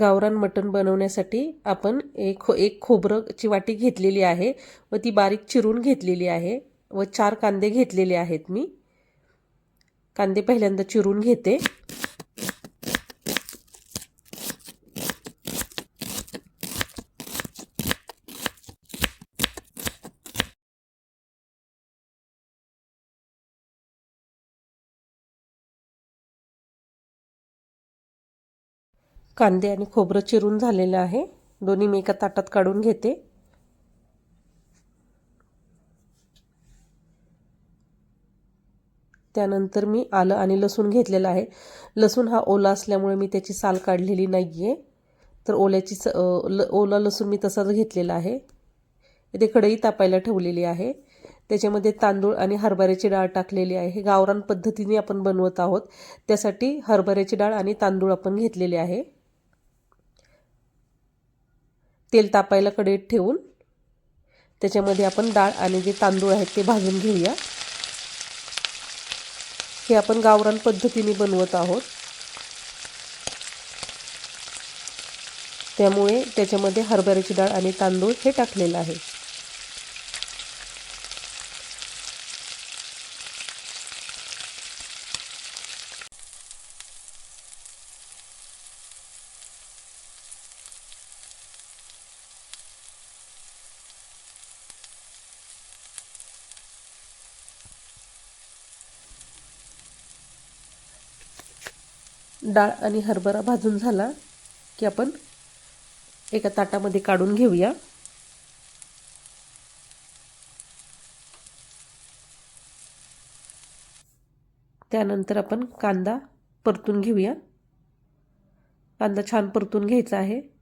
गावरान मटण बनवण्यासाठी आपण एक खो एक खोबरंची वाटी घेतलेली आहे व ती बारीक चिरून घेतलेली आहे व चार कांदे घेतलेले आहेत मी. कांदे पहिल्यांदा चिरून घेते. कांदे आणि खोबरं चिरून झालेलं आहे. दोन्ही मी एका ताटात काढून घेते. त्यानंतर मी आलं आणि लसूण घेतलेलं आहे. लसूण हा ओला असल्यामुळे मी त्याची साल काढलेली नाही आहे तर ओल्याची स ल ओला लसूण मी तसाच घेतलेला आहे. इथे कढई तापायला ठेवलेली आहे. त्याच्यामध्ये तांदूळ आणि हरभऱ्याची डाळ टाकलेली आहे. गावरान पद्धतीने आपण बनवत आहोत. त्यासाठी हरभऱ्याची डाळ आणि तांदूळ आपण घेतलेले आहे. तेल तापायला कढईत ठेवून त्याच्यामध्ये आपण डाळ आणि जे तांदूळ आहेत ते भाजून घेऊया. हे आपण गावरान पद्धतीने बनवत आहोत. त्यामुळे त्याच्यामध्ये हरभऱ्याची डाळ आणि तांदूळ हे टाकलेलं आहे. डाळ आणि हरभरा भाजून झाला की आपण एका ताटामध्ये काढून घेऊया. त्यानंतर आपण कांदा परतून घेऊया. कांदा छान परतून घ्यायचा आहे.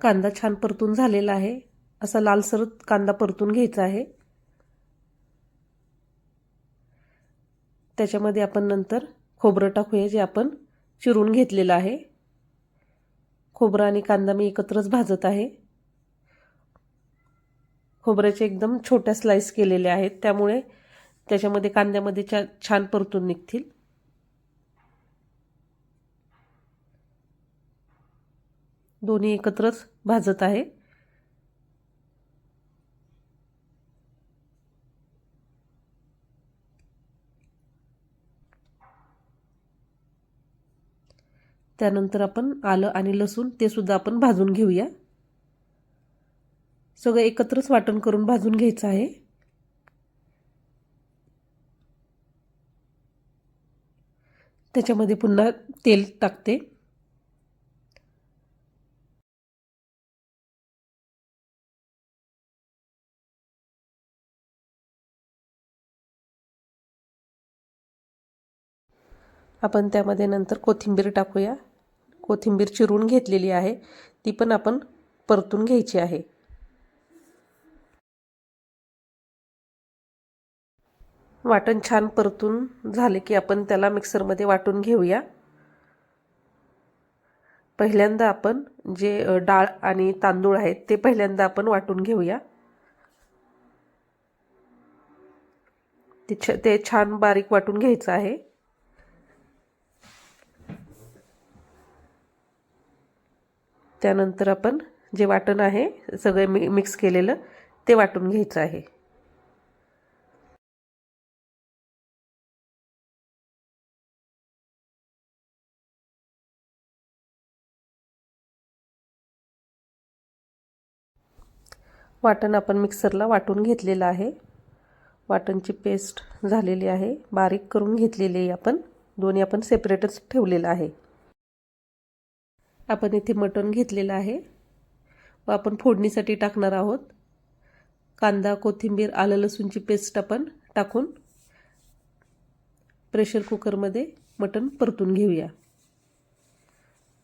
कांदा छान परतून झालेला आहे. असा लालसर कांदा परतून घ्यायचा आहे. त्याच्यामध्ये आपण नंतर खोबरं टाकूया जे आपण चिरून घेतलेलं आहे. खोबरं आणि कांदा मी एकत्रच भाजत आहे. खोबऱ्याचे एकदम छोट्या स्लाईस केलेल्या आहेत. त्यामुळे त्याच्यामध्ये कांद्यामध्ये चा छान परतून निघतील. दोन्ही एकत्रच भाजत आहे. त्यानंतर आपण आलं आणि लसूण ते सुद्धा आपण भाजून घेऊया. सगळं एकत्रच वाटण करून भाजून घ्यायचं आहे. त्याच्यामध्ये पुन्हा तेल टाकते. आपण त्यामध्ये नंतर कोथिंबीर टाकूया. कोथिंबीर चिरून घेतलेली आहे. ती पण आपण परतून घ्यायची आहे. वाटण छान परतून झाले की आपण त्याला मिक्सरमध्ये वाटून घेऊया. पहिल्यांदा आपण जे डाळ आणि तांदूळ आहेत ते पहिल्यांदा आपण वाटून घेऊया. ते छ ते छान बारीक वाटून घ्यायचं आहे. त्यानंतर आपण जे वाटण आहे सगळे मि मिक्स केलेलं ते वाटून घ्यायचं आहे. वाटण आपण मिक्सरला वाटून घेतलेलं आहे. वाटणची पेस्ट झालेली आहे. बारीक करून घेतलेली आहे आपण. दोन्ही आपण सेपरेटच ठेवलेलं आहे. आपण इथे मटण घेतलेलं आहे. व आपण फोडणीसाठी टाकणार आहोत. कांदा कोथिंबीर आलं लसूणची पेस्ट आपण टाकून प्रेशर कुकरमध्ये मटण परतून घेऊया.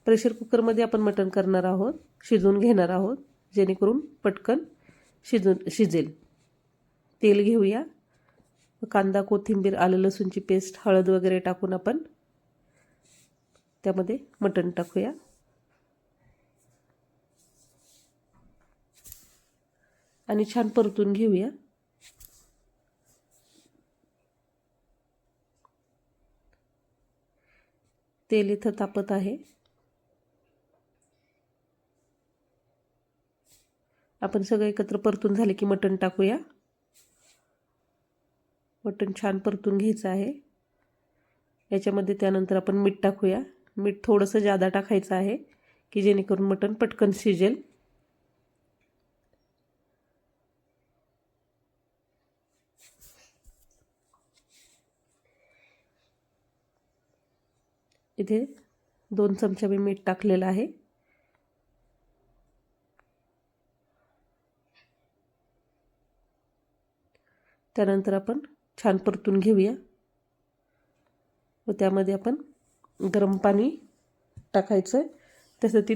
प्रेशर कुकरमध्ये आपण मटण करणार आहोत शिजवून घेणार आहोत जेणेकरून पटकन शिजून शिजेल. तेल घेऊया. कांदा कोथिंबीर आलं लसूणची पेस्ट हळद वगैरे टाकून आपण त्यामध्ये मटण टाकूया. आणि छान परतून घेऊया. तेल इथं तापत आहे. आपण सगळं एकत्र परतून झाले की मटण टाकूया. मटण छान परतून घ्यायचं आहे. याच्यामध्ये त्यानंतर आपण मीठ टाकूया. मीठ थोडंसं जादा टाकायचं आहे की जेणेकरून मटण पटकन शिजेल. इथे दोन चमचा मी मीठ टाकलेलं आहे. त्यानंतर आपण छान परतून घेऊया. व त्यामध्ये आपण गरम पाणी टाकायचं आहे त्यासाठी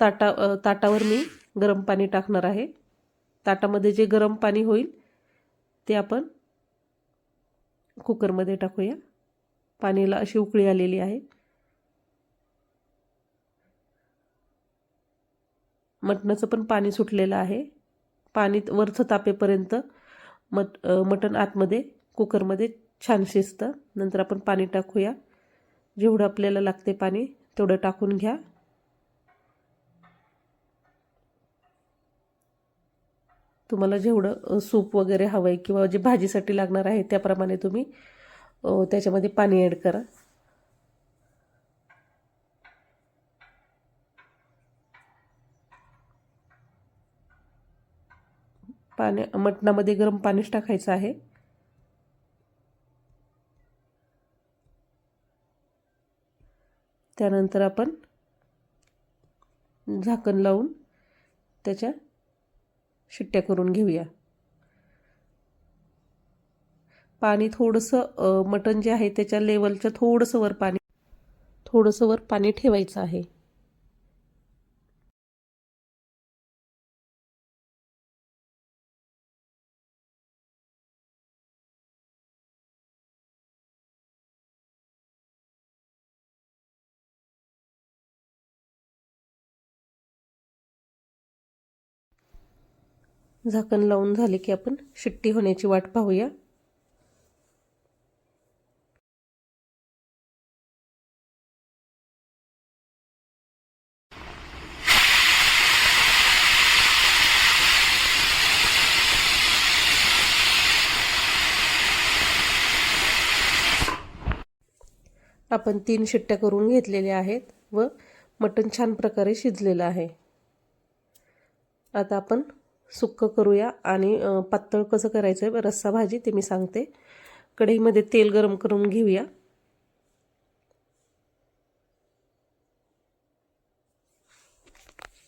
ताटा ताटावर मी गरम पाणी टाकणार आहे. ताटामध्ये जे गरम पाणी होईल ते आपण कुकरमध्ये टाकूया. पाणीला अशी उकळी आलेली आहे. मटणाचं पण पाणी सुटलेलं आहे. पाणी वरचं तापेपर्यंत मट मटण आतमध्ये कुकरमध्ये छान शिजतं. नंतर आपण पाणी टाकूया. जेवढं आपल्याला लागते पाणी तेवढं टाकून घ्या. तुम्हाला जेवढं सूप वगैरे हवं आहे किंवा जे भाजीसाठी लागणार आहे त्याप्रमाणे तुम्ही त्याच्यामध्ये पाणी ॲड करा. पाणी मटणामध्ये गरम पाणीच टाकायचं आहे. त्यानंतर आपण झाकण लावून त्याच्या शिट्ट्या करून घेऊया. पाणी थोडंसं मटण जे आहे त्याच्या लेवलच्या थोडंसं वर पाणी थोडंसं वर पाणी ठेवायचं आहे. झाकण लावून झाले की आपण शिट्टी होण्याची वाट पाहूया. आपण तीन शिट्ट्या करून घेतलेल्या आहेत व मटण छान प्रकारे शिजलेलं आहे. आता आपण सुक्क करूया आणि पातळ कसं करायचं आहे रस्सा भाजी ते मी सांगते. कढईमध्ये तेल गरम करून घेऊया.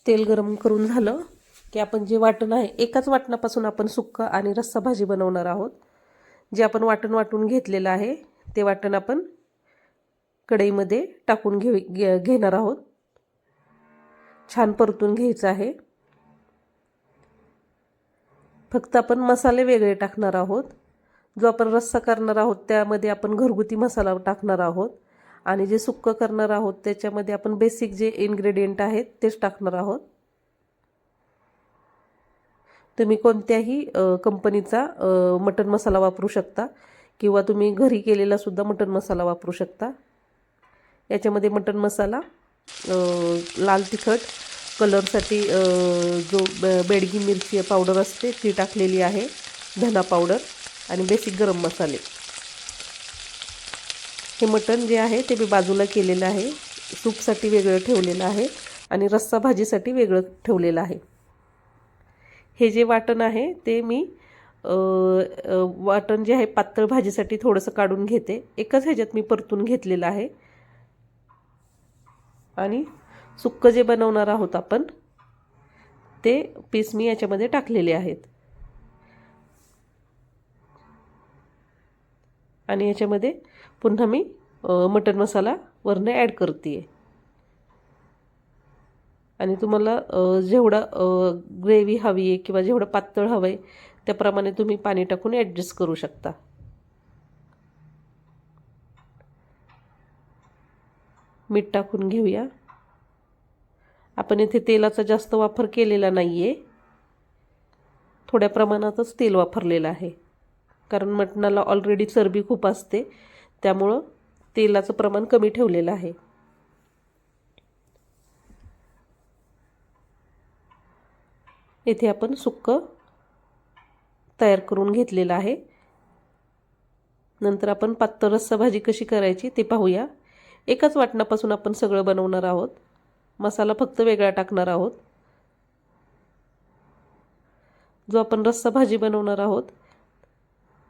तेल गरम करून झालं की आपण जे वाटण आहे एकाच वाटणापासून आपण सुक्क आणि रस्सा भाजी बनवणार आहोत. जे आपण वाटण वाटून घेतलेलं आहे ते वाटण आपण कढईमध्ये टाकून घेऊ घेणार आहोत. छान परतून घ्यायचं आहे. फक्त आपण मसाले वेगळे टाकणार आहोत. जो आपण रस्सा करणार आहोत त्यामध्ये आपण घरगुती मसाला टाकणार आहोत. आणि जे सुक्क करणार आहोत त्याच्यामध्ये आपण बेसिक जे इन्ग्रेडियंट आहेत तेच टाकणार आहोत. तुम्ही कोणत्याही कंपनीचा मटन मसाला वापरू शकता. किंवा तुम्ही घरी केलेला सुद्धा मटन मसाला वापरू शकता. याच्यामध्ये मटन मसाला लाल तिखट कलरसाठी जो बेडगी मिरची पावडर असते ती टाकलेली आहे धना पावडर आणि बेसिक गरम मसाले. हे मटण जे आहे ते मी बाजूला केलेलं आहे. सूपसाठी वेगळं ठेवलेलं आहे आणि रस्सा भाजीसाठी वेगळं ठेवलेलं आहे. हे जे वाटण आहे ते मी वाटण जे आहे पातळ भाजीसाठी थोडंसं काढून घेते. एकच ह्याच्यात मी परतून घेतलेलं आहे. आणि सुक्कं जे बनवणार आहोत आपण ते पीस मी याच्यामध्ये टाकलेले आहेत. आणि याच्यामध्ये पुन्हा मी मटन मसाला वरनं ॲड करते आणि तुम्हाला जेवढा ग्रेव्ही हवी आहे किंवा जेवढं पातळ हवं आहे त्याप्रमाणे तुम्ही पाणी टाकून ॲडजस्ट करू शकता. मीठ टाकून घेऊया. आपण इथे तेलाचा जास्त वापर केलेला नाही आहे थोड्या प्रमाणातच तेल वापरलेलं आहे. कारण मटणाला ऑलरेडी चरबी खूप असते. त्यामुळं तेलाचं प्रमाण कमी ठेवलेलं आहे. येथे आपण सुक्क तयार करून घेतलेलं आहे. नंतर आपण पातळ रस्सा भाजी कशी करायची ते पाहूया. एकाच वाटणापासून आपण सगळं बनवणार आहोत. मसाला फक्त वेगळा टाकणार आहोत. जो आपण रस्सा भाजी बनवणार आहोत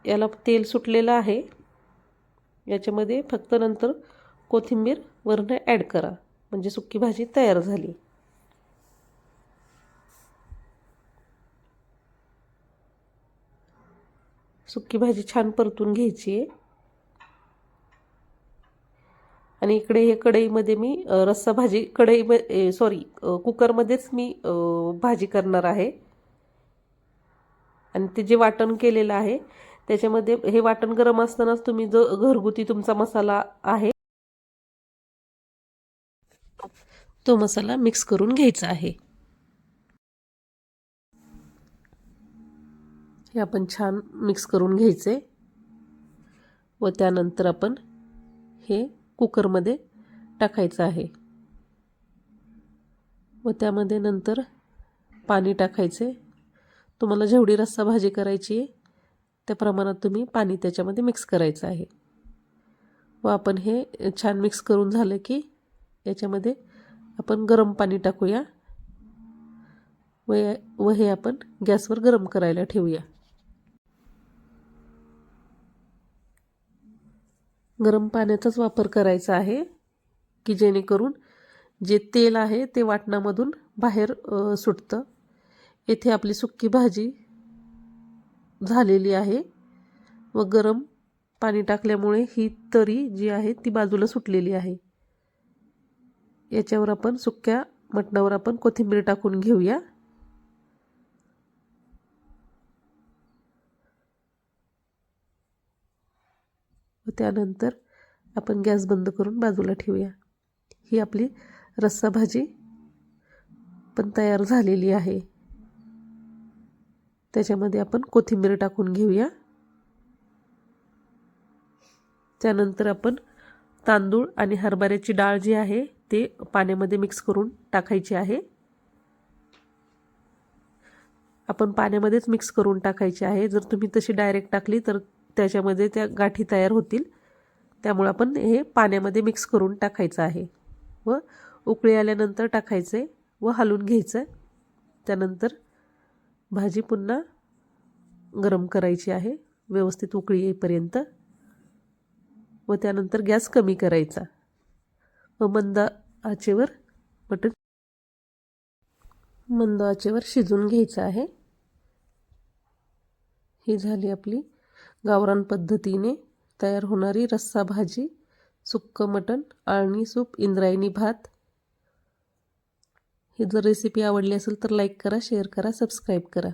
याला तेल सुटलेलं आहे. याच्यामध्ये फक्त नंतर कोथिंबीर वरनं ॲड करा. म्हणजे सुक्की भाजी तयार झाली. सुक्की भाजी छान परतून घ्यायची आहे. आणि इकडे हे कढईमध्ये मी रस्सा भाजी कढई सॉरी कुकरमध्येच मी भाजी करणार आहे. आणि ते जे वाटण केलेलं आहे त्याच्यामध्ये हे वाटण गरम असतानाच तुम्ही जो घरगुती तुमचा मसाला आहे तो मसाला मिक्स करून घ्यायचा आहे. हे आपण छान मिक्स करून घ्यायचे. व त्यानंतर आपण हे कुकरमध्ये टाकायचं आहे. व त्यामध्ये नंतर पाणी टाकायचे. तुम्हाला जेवढी रस्सा भाजी करायची आहे त्या प्रमाणात तुम्ही पाणी त्याच्यामध्ये मिक्स करायचं आहे. व आपण हे छान मिक्स करून झालं की याच्यामध्ये आपण गरम पाणी टाकूया. व व हे आपण गॅसवर गरम करायला ठेवूया. गरम पाण्याचाच वापर करायचा आहे की जेणेकरून जे तेल आहे ते वाटणामधून बाहेर सुटतं. येथे आपली सुक्की भाजी झालेली आहे व गरम पाणी टाकल्यामुळे ही तरी जी आहे ती बाजूला सुटलेली आहे. याच्यावर आपण सुक्या मटणावर आपण कोथिंबीर टाकून घेऊया व त्यानंतर आपण गॅस बंद करून बाजूला ठेवूया. ही आपली रस्सा भाजी पण तयार झालेली आहे. त्याच्यामध्ये आपण कोथिंबीर टाकून घेऊया. त्यानंतर आपण तांदूळ आणि हरभऱ्याची डाळ जी आहे ते पाण्यामध्ये मिक्स करून टाकायची आहे. आपण पाण्यामध्येच मिक्स करून टाकायची आहे. जर तुम्ही तशी डायरेक्ट टाकली तर त्याच्यामध्ये त्या गाठी तयार होतील. त्यामुळं आपण हे पाण्यामध्ये मिक्स करून टाकायचं आहे. व उकळी आल्यानंतर टाकायचे व हलवून घ्यायचं. त्यानंतर भाजी पुन्हा गरम करायची आहे. व्यवस्थित उकळी येईपर्यंत. व त्यानंतर गॅस कमी करायचा. व मंद आचेवर मटण मंद आचेवर शिजून घ्यायचं आहे. ही झाली आपली गावरान पद्धतीने तयार होणारी रस्सा भाजी सुक्क मटण आळणी सूप इंद्रायणी भात. ही जर रेसिपी आवडली असेल तर लाईक करा शेअर करा सबस्क्राईब करा.